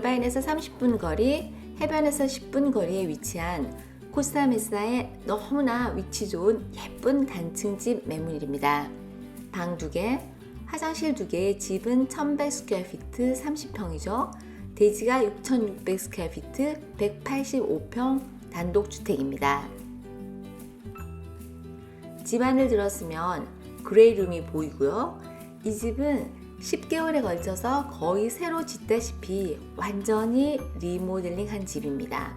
30분 거리, 해변에서 10분 거리에 위치한 코스타메사의 너무나 위치 좋은 예쁜 단층집 매물입니다. 방 2개, 화장실 2개, 집은 1100 스퀘어피트 30평이죠. 대지가 6600 스퀘어피트 185평 단독주택입니다. 집 안을 들었으면 그레이룸이 보이고요. 이 집은 10개월에 걸쳐서 거의 새로 짓다시피 완전히 리모델링 한 집입니다.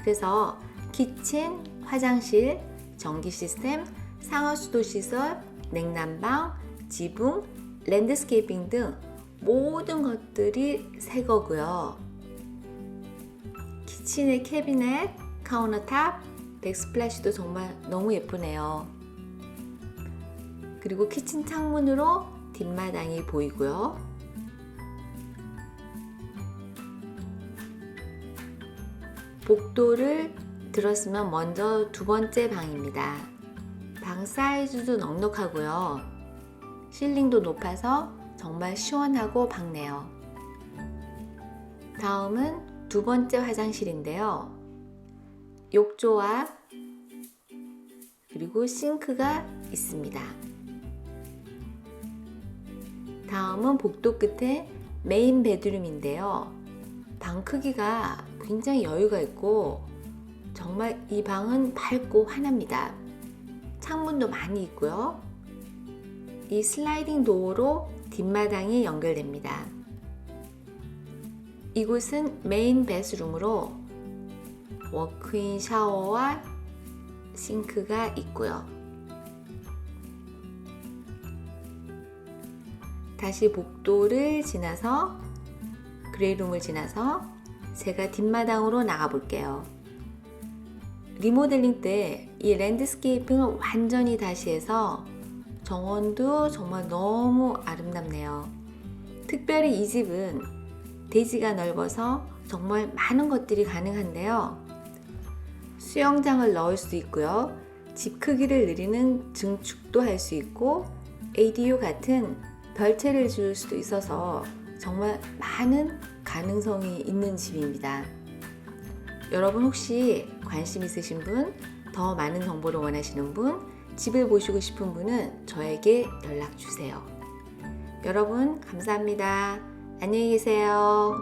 그래서 키친, 화장실, 전기 시스템, 상하 수도 시설, 냉난방, 지붕, 랜드스케이핑 등 모든 것들이 새 거고요. 키친의 캐비넷, 카운터탑, 백스플래시도 정말 너무 예쁘네요. 그리고 키친 창문으로 뒷마당이 보이고요. 복도를 들었으면 먼저 두 번째 방입니다. 방 사이즈도 넉넉하고요. 실링도 높아서 정말 시원하고 밝네요. 다음은 두 번째 화장실인데요. 욕조와 그리고 싱크가 있습니다. 다음은 복도 끝에 메인 베드룸인데요. 방 크기가 굉장히 여유가 있고 정말 이 방은 밝고 환합니다. 창문도 많이 있고요. 이 슬라이딩 도어로 뒷마당이 연결됩니다. 이곳은 메인 베스룸으로 워크인 샤워와 싱크가 있고요. 다시 복도를 지나서 그레이룸을 지나서 제가 뒷마당으로 나가 볼게요. 리모델링 때 이 랜드스케이핑을 완전히 다시 해서 정원도 정말 너무 아름답네요. 특별히 이 집은 대지가 넓어서 정말 많은 것들이 가능한데요. 수영장을 넣을 수 있고요. 집 크기를 늘리는 증축도 할 수 있고 ADU 같은 별채를 줄 수도 있어서 정말 많은 가능성이 있는 집입니다. 여러분 혹시 관심 있으신 분, 더 많은 정보를 원하시는 분, 집을 보시고 싶은 분은 저에게 연락 주세요. 여러분 감사합니다. 안녕히 계세요.